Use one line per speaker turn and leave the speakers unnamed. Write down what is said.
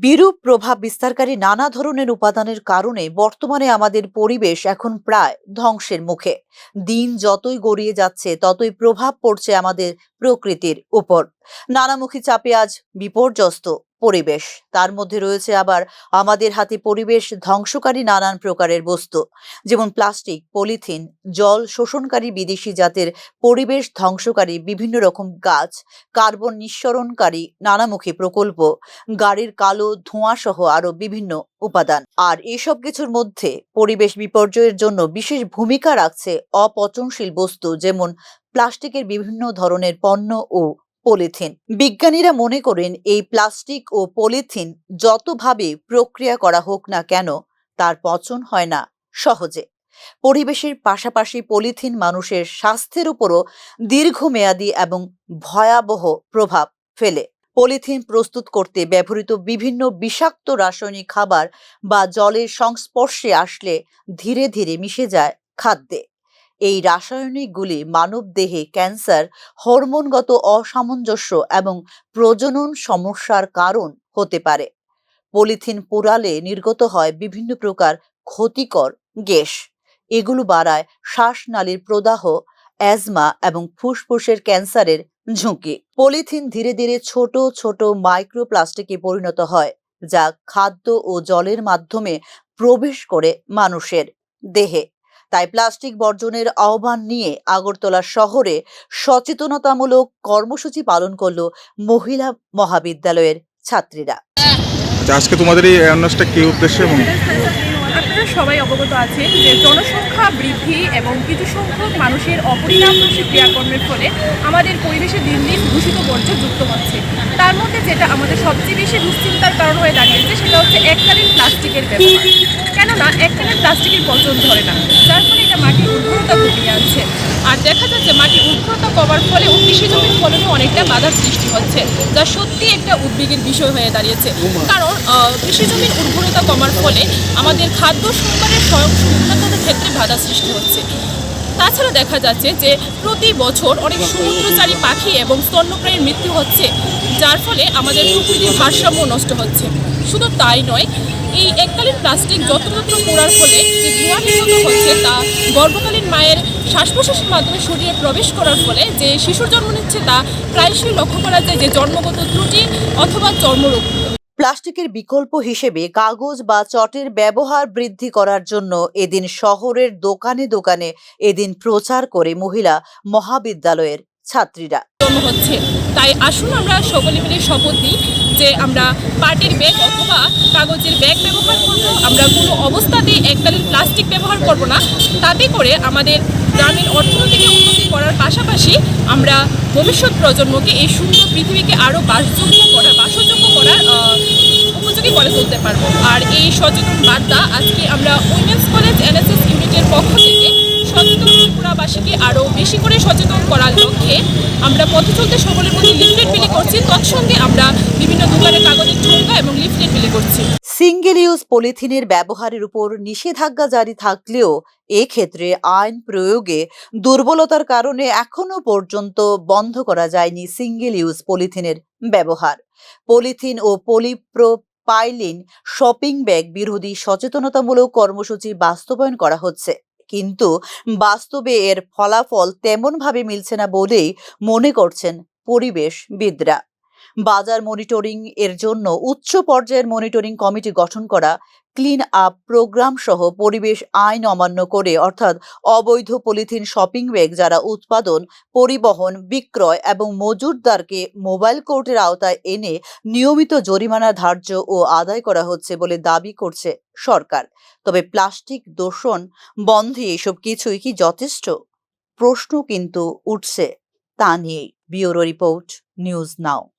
বিরূপ প্রভাব বিস্তারকারী নানা ধরনের উপাদানের কারণে বর্তমানে আমাদের পরিবেশ এখন প্রায় ধ্বংসের মুখে। দিন যতই গড়িয়ে যাচ্ছে, ততই প্রভাব পড়ছে আমাদের প্রকৃতির উপর। নানামুখী চাপে আজ বিপর্যস্ত পরিবেশ। তার মধ্যে রয়েছে আবার আমাদের হাতে পরিবেশ ধ্বংসকারী নানান প্রকারের বস্তু, যেমন প্লাস্টিক, পলিথিন, জল শোষণকারী বিদেশি জাতের পরিবেশ ধ্বংসকারী বিভিন্ন রকম গাছ, কার্বন নিঃসরণকারী নানামুখী প্রকল্প, গাড়ির কালো ধোঁয়া সহ আরও বিভিন্ন উপাদান। আর এসব কিছুর মধ্যে পরিবেশ বিপর্যয়ের জন্য বিশেষ ভূমিকা রাখছে অপচনশীল বস্তু, যেমন প্লাস্টিকের বিভিন্ন ধরনের পণ্য ও পলিথিন। বিজ্ঞানীরা মনে করেন এই প্লাস্টিক ও পলিথিন যতভাবে প্রক্রিয়া করা হোক না কেন, তার পচন হয় না সহজে। পরিবেশের পাশাপাশি পলিথিন মানুষের স্বাস্থ্যের উপরও দীর্ঘমেয়াদী এবং ভয়াবহ প্রভাব ফেলে। পলিথিন প্রস্তুত করতে ব্যবহৃত বিভিন্ন বিষাক্ত রাসায়নিক খাবার বা জলের সংস্পর্শে আসলে ধীরে ধীরে মিশে যায় খাদ্যে। এই রাসায়নিকগুলি মানব দেহে ক্যান্সার, হরমোনগত অসামঞ্জস্য এবং প্রজনন সমস্যার কারণ হতে পারে। পলিথিন পোড়ালে নির্গত হয় বিভিন্ন প্রকার ক্ষতিকর গ্যাস। এগুলো বাড়ায় শ্বাসনালীর প্রদাহ, অ্যাজমা এবং ফুসফুসের ক্যান্সারের ঝুঁকি। পলিথিন ধীরে ধীরে ছোট ছোট মাইক্রোপ্লাস্টিকে পরিণত হয়, যা খাদ্য ও জলের মাধ্যমে প্রবেশ করে মানুষের দেহে। তাই প্লাস্টিক বর্জনের আহ্বান নিয়ে আগরতলা শহরে সচেতনতামূলক কর্মসূচি পালন করল মহিলা মহাবিদ্যালয়ের ছাত্রীরা।
আচ্ছা আজকে তোমাদের এই অ্যাওয়ারনেসটা কী উদ্দেশ্যে এবং
আপনারা সবাই অবগত আছে যে জনসংখ্যা বৃদ্ধি এবং কিছু সংখ্যক মানুষের অপরিণামদর্শী ক্রিয়াকর্মের ফলে আমাদের পরিবেশে দিন দিন দূষিত বর্জ্য যুক্ত হচ্ছে। তার মধ্যে যেটা আমাদের সবচেয়ে বেশি দুশ্চিন্তার কারণ হয়ে দাঁড়িয়েছে সেটা হচ্ছে এককালীন প্লাস্টিকের ব্যবহার। কেননা এককালীন প্লাস্টিকের পচন ধরে না। যার ফলে এটা মাটির উর্বরতা কমিয়ে আনছে। আর দেখা যাচ্ছে মাটির উর্বরতা কমার ফলে কৃষি জমির ফলনে অনেকটা বাধার সৃষ্টি হচ্ছে, যা সত্যি একটা উদ্বেগের বিষয় হয়ে দাঁড়িয়েছে। কারণ কৃষি জমির উর্বরতা কমার ফলে আমাদের খাদ্য সম্পাদনের স্বয়ং সম্পূর্ণতার ক্ষেত্রে বাধা সৃষ্টি হচ্ছে। তাছাড়া দেখা যাচ্ছে যে প্রতি বছর অনেক সমুদ্রচারী পাখি এবং স্তন্যপ্রাণীর মৃত্যু হচ্ছে, যার ফলে আমাদের প্রকৃতির ভারসাম্য নষ্ট হচ্ছে। শুধু তাই নয় এই এককালীন প্লাস্টিক যত্রতত্র পোড়ার ফলে যে ধোঁয়া নির্গত হচ্ছে তা গর্ভকালীন মায়ের শ্বাস প্রশ্বাসের মাধ্যমে শরীরে প্রবেশ করার ফলে যে শিশুর জন্ম নিচ্ছে তা প্রায়শই লক্ষ্য করা যায় যে জন্মগত ত্রুটি অথবা চর্মরোগ।
প্লাস্টিকের বিকল্প হিসেবে কাগজ বা চটের ব্যবহার বৃদ্ধি করার জন্য এদিন শহরের দোকানে দোকানে এদিন প্রচার করে মহিলা মহাবিদ্যালয়ের ছাত্রীরা।
জন্ম হচ্ছে। তাই আসুন আমরা সকলে মিলে শপথ নিই যে আমরা পার্টির ব্যাগ অথবা কাগজের ব্যাগ ব্যবহার করব। আমরা কোনো অবস্থাতেই এককালীন প্লাস্টিক ব্যবহার করব না। তাতে করে আমাদের গ্রামীণ অর্থনীতিকে উন্নতি করার পাশাপাশি আমরা ভবিষ্যৎ প্রজন্মকে এই সুন্দর পৃথিবীকে আরও বাসযোগ্য করার বাসযোগ্য করার উপযোগী করে তুলতে পারব। আর এই সচেতন বার্তা আজকে আমরা উইমেন্স কলেজ, এনএসএস ইউনিটের পক্ষ থেকে ত্রিপুরাবাসীকে আরও বেশি করে সচেতন করার লক্ষ্যে আমরা পথে চলতে সকলের মধ্যে লিফলেট বিলি করছি। তৎসঙ্গে আমরা বিভিন্ন দোকানে কাগজের ঠোঙ্গা এবং লিফলেট বিলি করছি।
সিঙ্গেল ইউজ পলিথিনের ব্যবহারের উপর নিষেধাজ্ঞা জারি থাকলেও এক্ষেত্রে আইন প্রয়োগে দুর্বলতার কারণে এখনও পর্যন্ত বন্ধ করা যায়নি সিঙ্গেল ইউজ পলিথিনের ব্যবহার। পলিথিন ও পলিপ্রোপাইলিন শপিং ব্যাগ বিরোধী সচেতনতামূলক কর্মসূচি বাস্তবায়ন করা হচ্ছে। কিন্তু বাস্তবে এর ফলাফল তেমনভাবে মিলছে না বলেই মনে করছেন পরিবেশবিদরা। বাজার মনিটরিং এর জন্য উচ্চ পর্যায়ের মনিটরিং কমিটি গঠন করা ক্লিন আপ প্রোগ্রাম সহ পরিবেশ আইন অমান্য করে, অর্থাৎ অবৈধ পলিথিন শপিং ব্যাগ যারা উৎপাদন, পরিবহন, বিক্রয় এবং মজুরদারকে মোবাইল কোর্টের আওতায় এনে নিয়মিত জরিমানা ধার্য ও আদায় করা হচ্ছে বলে দাবি করছে সরকার। তবে প্লাস্টিক দূষণ বন্ধে এসব কিছুই কি যথেষ্ট? প্রশ্ন কিন্তু উঠছে। তা নিয়েই ব্যুরো রিপোর্ট, নিউজ নাও।